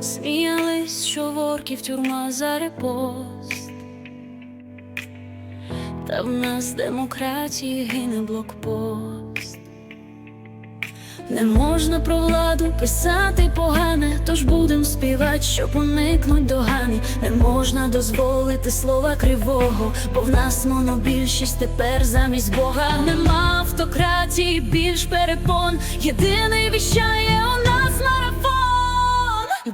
Сміялись, що ворків тюрма за репост. Та в нас демократії гине блокпост. Не можна про владу писати погане, тож будем співати, щоб уникнуть догани. Не можна дозволити слова кривого, бо в нас монобільшість тепер замість Бога. Нема автократії, більш перепон. Єдиний віщає.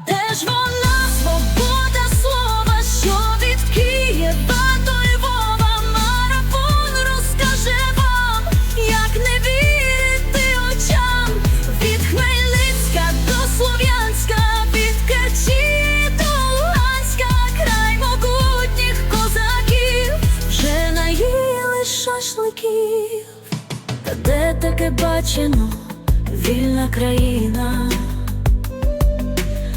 Де ж вона свобода слова, що від Києва до Львова марафон розкаже вам, як не вірити очам. Від Хмельницька до Слов'янська, від Керчі край могутніх козаків, вже наїли шашликів. Де таке бачено, вільна країна,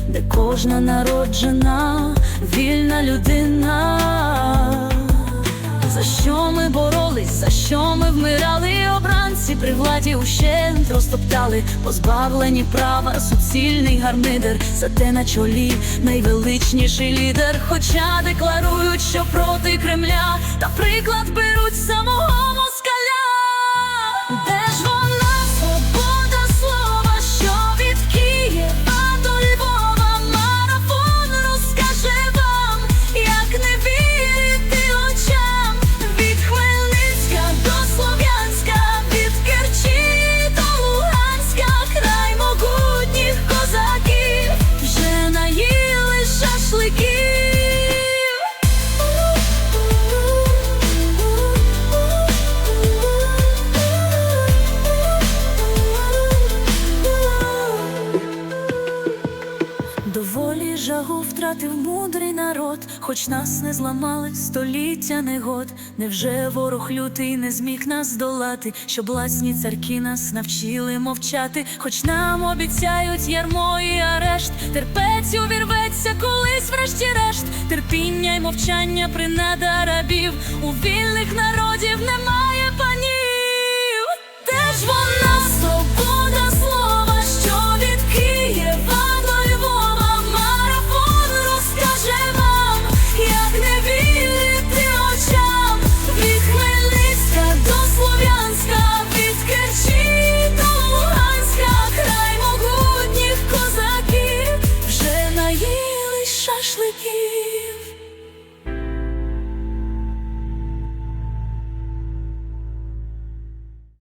де кожна народжена, вільна людина. За що ми боролись, за що ми вмирали, обранці при владі ущент розтоптали, позбавлені права, суцільний гармидер, зате на чолі найвеличніший лідер. Хоча декларують, що проти Кремля, та приклад беруть Доволі жагу втратив мудрий народ, хоч нас не зламали століття негод. Невже ворог лютий не зміг нас здолати, щоб власні царки нас навчили мовчати, хоч нам обіцяють ярмо і арешт, терпець увірветься колись, врешті-решт, терпіння й мовчання принада рабів, у вільних народів again.